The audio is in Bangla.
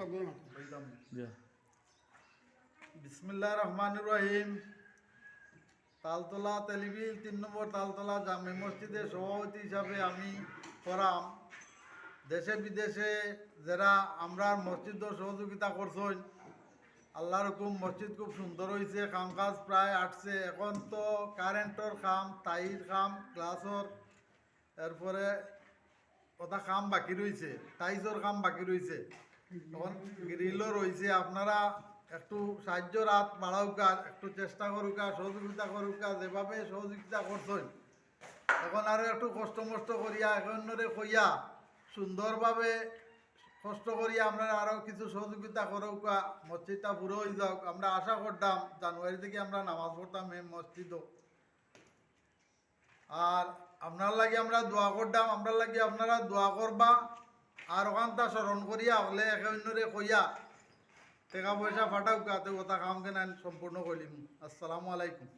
যা বিসমিল্লাহ রহমান রহিম। তালতলা তেলিবিল তিন নম্বর তালতলা জামে মসজিদের সভাপতি হিসাবে আমি করাম দেশে বিদেশে যারা আমরা মসজিদ সহযোগিতা করছেন আল্লাহর হুকুম মসজিদ খুব সুন্দর হয়েছে কাম কাজ প্রায় আটছে এখন তো কারেন্টর কাম তাইর কাম গ্লাসর এরপরে কথা কাম বাকি রয়েছে টাইসর কাম বাকি রয়েছে তখন গ্রিলও রয়েছে, আপনারা একটু সাহায্য রাত বাড়াউকা, একটু চেষ্টা করুকা, সহযোগিতা করুকা, যেভাবে সহযোগিতা করছেন। এখন আরও একটু কষ্ট মষ্ট করিয়া এখনরে কইয়া, সুন্দরভাবে কষ্ট করিয়া আমরা আরও কিছু সহযোগিতা করুকা, মসজিদটা পুরো হয়ে যাক। আমরা আশা করতাম জানুয়ারি থেকে আমরা নামাজ পড়তাম এই মসজিদও। আর আপনার লাগে আমরা দোয়া করতাম, আপনার লাগে আপনারা দোয়া করবা। আর ওখানটা স্মরণ করিয়া হলে একে অন্যরে কইয়া টাকা পয়সা ফাটাও, কাতে কথা কাম কেন সম্পূর্ণ করিম আসসালামু আলাইকুম।